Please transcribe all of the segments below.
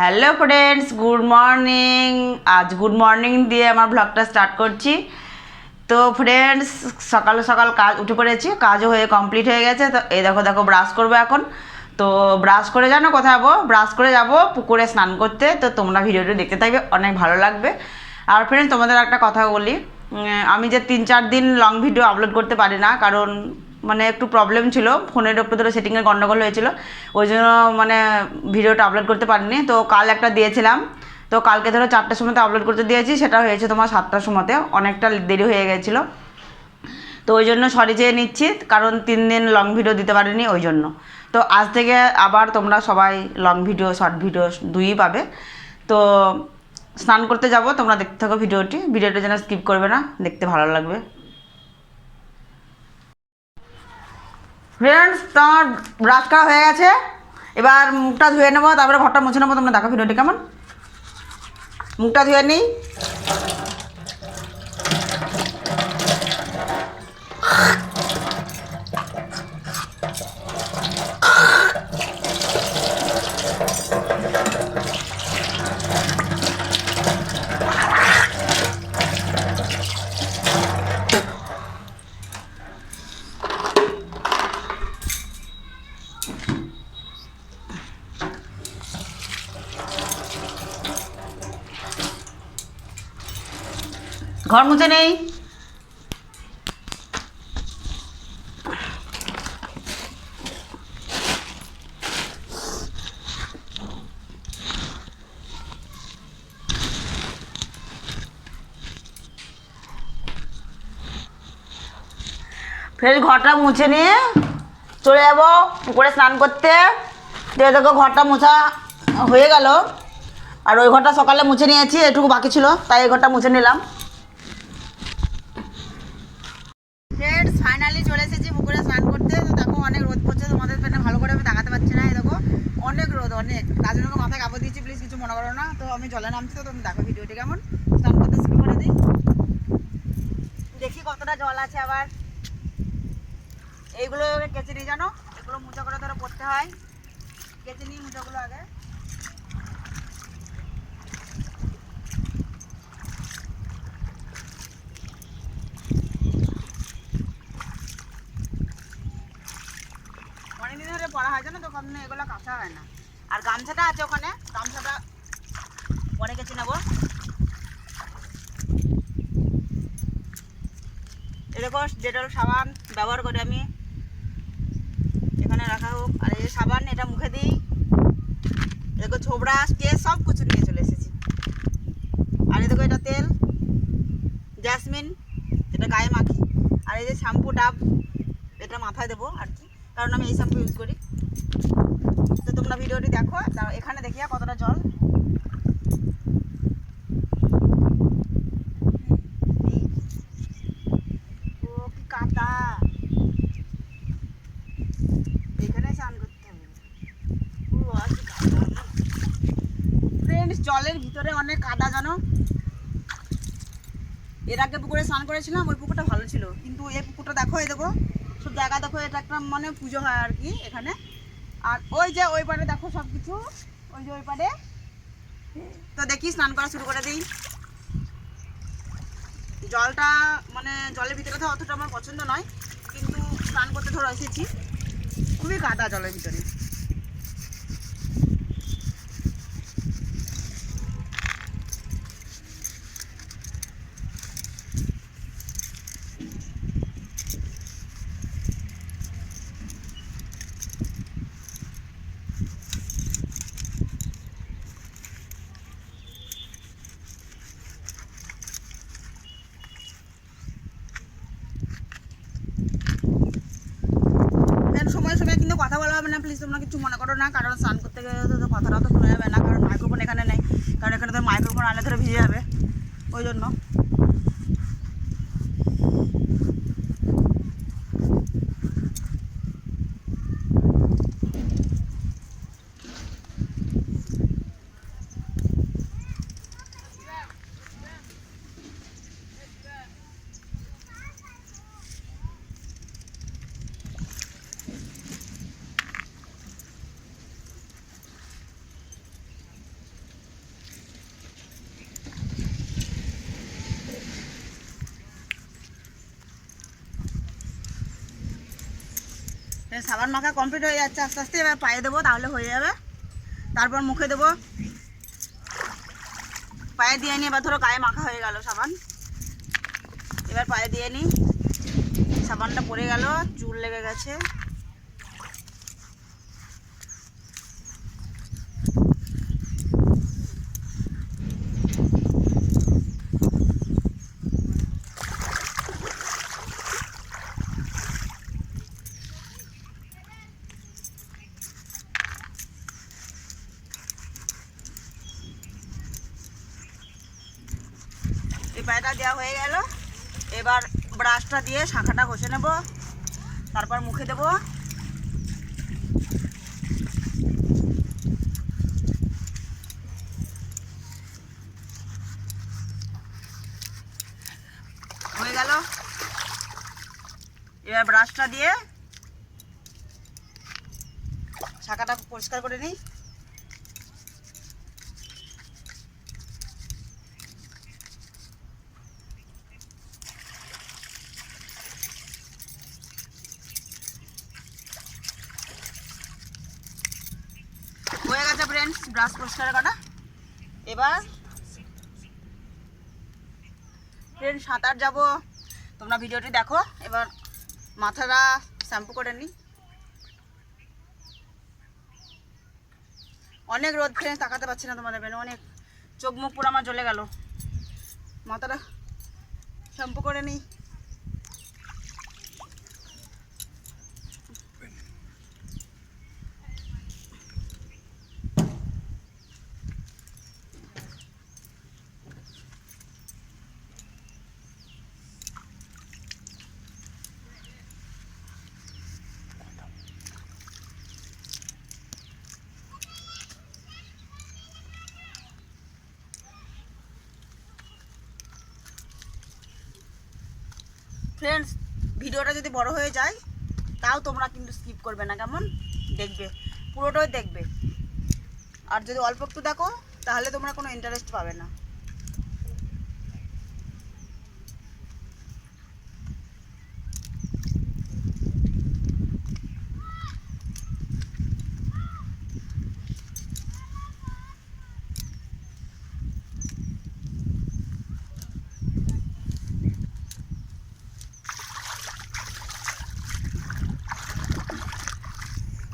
Hello friends good morning আজ good morning দিয়ে আমার ব্লগটা স্টার্ট করছি। তো ফ্রেন্ডস সকাল সকাল কাজ উঠে পড়েছি। কাজও হয়ে কমপ্লিট হয়ে গেছে। তো, এই দেখো দেখো ব্রাশ করব এখন। তো ব্রাশ করে জানো কোথায় যাব ব্রাশ করে যাব পুকুরে স্নান করতে। তো, তোমরা ভিডিওটা দেখতে থাকবে। অনেক ভালো লাগবে। আর ফ্রেন্ডস তোমাদের একটা কথা বলি। আমি যে তিন চার দিন লং ভিডিও আপলোড করতে পারি না, কারণ মানে একটু প্রবলেম ছিল। ফোনের উপর ধরো সেটিংয়ের গণ্ডগোল হয়েছিল। ওই জন্য মানে ভিডিওটা আপলোড করতে পারিনি। তো কাল একটা দিয়েছিলাম। তো কালকে ধরো চারটার সময়তে আপলোড করতে দিয়েছি। সেটা হয়েছে তোমার সাতটার সময়তে। অনেকটা দেরি হয়ে গেছিল। তো ওই জন্য সরি চেয়ে নিচ্ছি। কারণ তিন দিন লং ভিডিও দিতে পারিনি ওই জন্য। তো আজ থেকে আবার তোমরা সবাই লং ভিডিও শর্ট ভিডিও দুইই পাবে। তো স্নান করতে যাব। তোমরা দেখতে থাকো ভিডিওটি ভিডিওটা যেন স্কিপ করবে না। দেখতে ভালো লাগবে। ফ্রেন্ডস তোমার ব্রাশ করা হয়ে গেছে। এবার মুখটা ধুয়ে নেব, তারপরে ঘরটা মুছে নেব, তোমরা দেখো ভিডিওটি কেমন। মুখটা ধুয়ে নিই। ঘর মুছে নেই। ফের ঘরটা মুছে নিয়ে চলে যাব পুকুরে স্নান করতে। দিয়ে দেখো ঘরটা মোছা হয়ে গেল। আর ওই ঘরটা সকালে মুছে নিয়েছি, এটুকু বাকি ছিল, তাই এই ঘরটা মুছে নিলাম ফ্রেন্ডস ফাইনালি চলে এসেছি পুকুরে স্নান করতে তো দেখো অনেক রোদ পড়ছে তোমাদের পেনে ভালো করে আমি দেখাতে পারছি না এই দেখো অনেক রোদ অনেক তার জন্য মাথায় কাপড় দিয়েছি প্লিজ কিছু মনে করো না তো আমি জলে নামছি তো তুমি দেখো ভিডিওটি কেমন স্নান করতে শুরু করে দিই দেখি কতটা জল আছে আবার এইগুলো জানো? এগুলো মোজা করে ধরে পড়তে হয়। নিই মোজাগুলো আগে। ধরে হয় তো, কখনো এগুলো কাঁচা হয় না। আর গামছাটা আছে ওখানে, গামছাটা নেব। ডেটল সাবান ব্যবহার করি আমি এখানে রাখা হোক আর এই যে সাবান এটা মুখে দিই। দেখো ছোবড়া আসছে সব কিছু নিয়ে চলে এসেছি। আর দেখো এটা তেল জ্যাসমিন এটা গায়ে মাখি। আর এই যে শ্যাম্পু ডাব এটা মাথায় দেবো আর কি। কারণ আমি এই শ্যাম্পু ইউজ করি। তো তোমরা ভিডিওটি দেখো এখানে দেখিয়া কতটা জল ও কি কাদা এখানে স্নান করতে হবে ও আর কি কাদা ফ্রেন্ডস জলের ভিতরে অনেক কাদা জানো এর আগে পুকুরে স্নান করেছিলাম, ওই পুকুরটা ভালো ছিল। কিন্তু এই পুকুরটা দেখো, এই দেখো, সব জায়গা দেখো, এটা একটা মানে পুজো হয় আর কি এখানে। আর ওই যে ওই পারে দেখো সব কিছু ওই যে ওই পারে তো দেখি, স্নান করা শুরু করে দিই। জলটা মানে জলের ভিতরে তো অতটা আমার পছন্দ নয়, কিন্তু স্নান করতে ধরো এসেছি। খুবই কাদা জলের ভিতরে দেন সময় সময় কিন্তু কথা বলা হবে না প্লিজ তোমরা কিছু মনে করো না, কারণ স্নান করতে গেলে তো কথাটা তো শোনা যাবে না, কারণ মাইক্রোফোন এখানে নেই, কারণ এখানে তো মাইক্রোফোন আনলে ধরে ভিজে যাবে, ওই জন্য। সাবান মাখা কমপ্লিট হয়ে যাচ্ছে। আস্তে আস্তে এবার পায়ে দেবো, তাহলে হয়ে যাবে। তারপর মুখে দেবো। পায়ে দিয়ে নিই এবার ধরো গায়ে মাখা হয়ে গেল সাবান। এবার পায়ে দিয়ে নিই সাবানটা পড়ে গেল, চুল লেগে গেছে এই পায়টা দেওয়া হয়ে গেল এবার ব্রাশটা দিয়ে শাঁখাটা ঘষে নেব, তারপর মুখে দেব। হয়ে গেল। এবার ব্রাশটা দিয়ে শাঁখাটা পরিষ্কার করে নিই হয়ে গেছে ফ্রেন্ডস ব্রাশ পরিষ্কার করা এবার ট্রেন সাঁতার যাব। তোমরা ভিডিওটি দেখো। এবার মাথাটা শ্যাম্পু করে নিই অনেক রোদ ফ্রেন্ড তাকাতে পারছি না তোমাদের বেনে অনেক চোখ মুখ পুরো আমার জ্বলে গেল। মাথাটা শ্যাম্পু করে নিই ফ্রেন্ডস ভিডিওটা যদি বড় হয়ে যায়, তাও তোমরা কিন্তু স্কিপ করবে না, কেমন? দেখবে, পুরোটাই দেখবে। আর যদি অল্প একটু দেখো, তাহলে তোমরা কোনো ইন্টারেস্ট পাবে না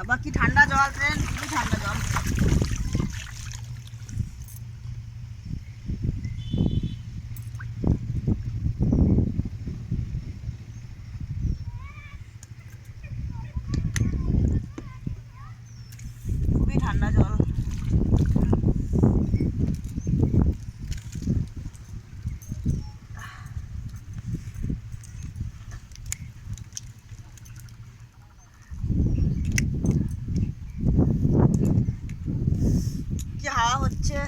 আবার কি ঠান্ডা জল ট্রেন খুবই ঠান্ডা জল খুবই ঠান্ডা জল কি হাওয়া হচ্ছে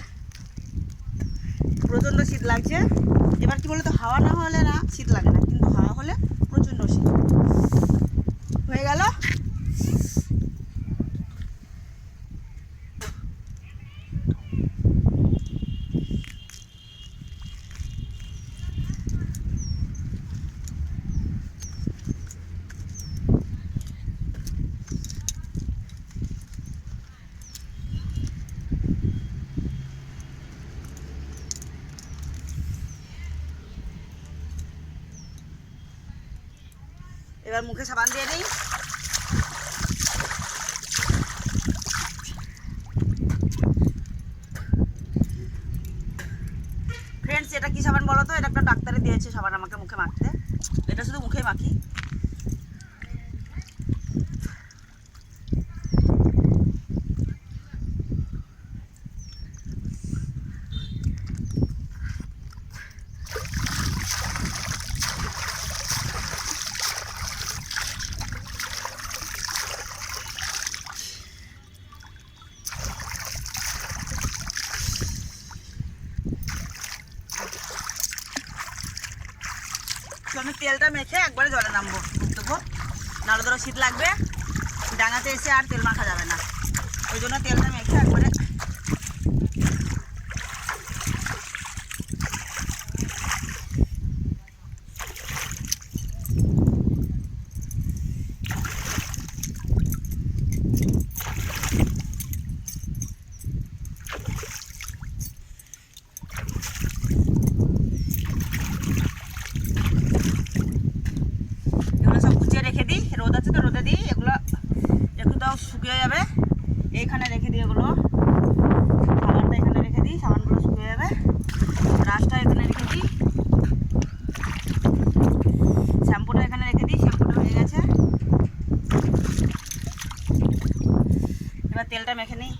প্রচণ্ড শীত লাগছে। এবার কি বলতো হাওয়া না হলে না শীত লাগে না কিন্তু হাওয়া হলে প্রচণ্ড শীত হয়ে গেল এবার মুখে সাবান দিয়ে নিই। ফ্রেন্ডস এটা কি সাবান বলো তো? এটা একটা ডাক্তারে দিয়েছে সাবান আমাকে মুখে মাখতে। এটা শুধু মুখে মাখি। তেলটা মেখে একবারে জলে নামবো দেবো নাহলে ধরো শীত লাগবে, ডাঙাতে এসে আর তেল মাখা যাবে না। ওই জন্য তেলটা মেখে একবারে ডালটা মেখে নিই।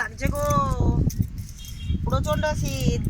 লাগছে গো। প্রচণ্ড শীত।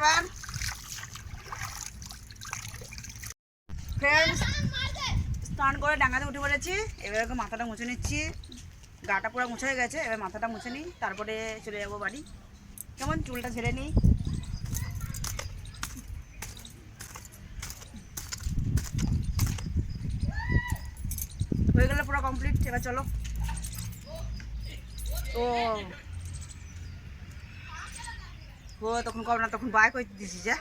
এবার। ফ্রেন্ডস স্নান করে ডাঙাতে উঠে পড়েছি। এবার মাথাটা মুছে নিচ্ছি। গাটা পুরো মুছে গেছে, এবার মাথাটা মুছে নিই, তারপরে চলে যাব বাড়ি। কেমন? চুলটা ঝেড়ে নিই। হয়ে গেলে পুরো কমপ্লিট এবার চলো। ও। ও তখন কবে না তখন বাই করে দিছি যা।